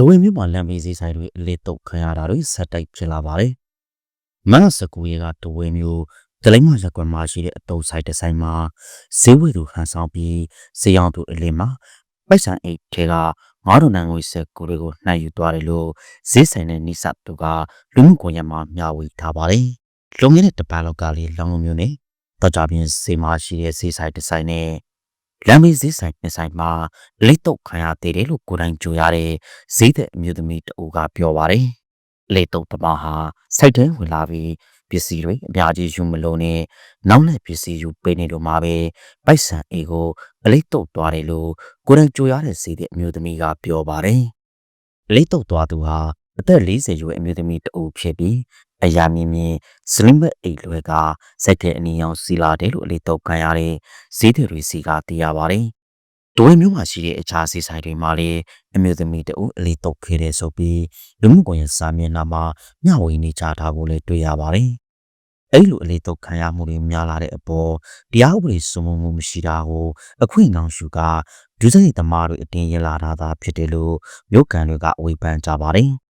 ဒဝဲမြို့မှာလမ်းမေးစည်းဆိုင်တွေအလေးတုပ်ခံရတာတွေဆက်တိုက်ဖြစ်လာပါတယ်။မတ်စကူရဲကဒဝဲမြို့ဒလိမ့်မရက်ကွက်မှာရှိတဲ့အတုပ်ဆိုင်တစ်ဆိုင်မှာဈေးဝယ်သူဟန်ဆောင်ပြီးဈေးရောက်သူအလေးမှာပိုက်ဆံအိတ်ထဲကငါးတော်နန်းငွေဆက်ကိုတွေကိုနှိုက်ယူသွားတယ်လို့ဈေးဆိုင်နဲ့နိစသူကလူမှုကွန်ရက်မှာမျှဝေထားပါတယ်။လုံခဲ့တဲ့တပတ်လောက်ကလေးလောင်လုံးမျိုးနဲ့တော့ကြပြင်းဈေးမရှိတဲ့ဈေးဆိုင်တစ်ဆိုင်နဲ့ လမ်းမေးဈေးဆိုင်နှစ်ဆိုင်မှာလက်တော့ခံရသေးတယ်လို့ကိုယ်တိုင်ကြိုရတဲ့ဈေးတဲ့အမျိုးသမီးတအူကပြောပါတယ်။လက်တော့တမဟာစိုက်တဲ့ဝင်လာပြီးပစ္စည်းတွေအများကြီးယူမလို့နဲ့နောက်လက်ပစ္စည်းယူပေးနေတော့မှပဲပိုက်ဆံအေကိုအလေးတော့သွားတယ်လို့ကိုယ်တိုင်ကြိုရတဲ့ဈေးတဲ့အမျိုးသမီးကပြောပါတယ်။လေးတော့သွားသူဟာအသက်40ရွယ်အမျိုးသမီးတအူဖြစ်ပြီး အရာမြင့်မြင့်စလင်ဘတ်အိတ်လွယ်ကစိုက်တဲ့အနီရောင်စီလာတယ်လို့အလေးတော့ခံရတဲ့ဈေးတွေစီကသိရပါတယ်။ဒွေမျိုးမှာရှိတဲ့အခြားဈေးဆိုင်တွေမှာလည်းအမျိုးသမီးတအူအလေးတော့ခဲ့တဲ့ဆိုပြီးလူမှုကွန်ရက်စာမျက်နှာမှာမျှဝေနေကြတာကိုလည်းတွေ့ရပါတယ်။အဲ့လိုအလေးတော့ခံရမှုတွေများလာတဲ့အပေါ်တရားဥပဒေစိုးမိုးမှုမရှိတာကိုအခွင့်အရေးရှုကဒုစရိုက်သမားတွေအတင်းရလာတာသာဖြစ်တယ်လို့မြို့ကန်တွေကအဝေဖန်ကြပါတယ်။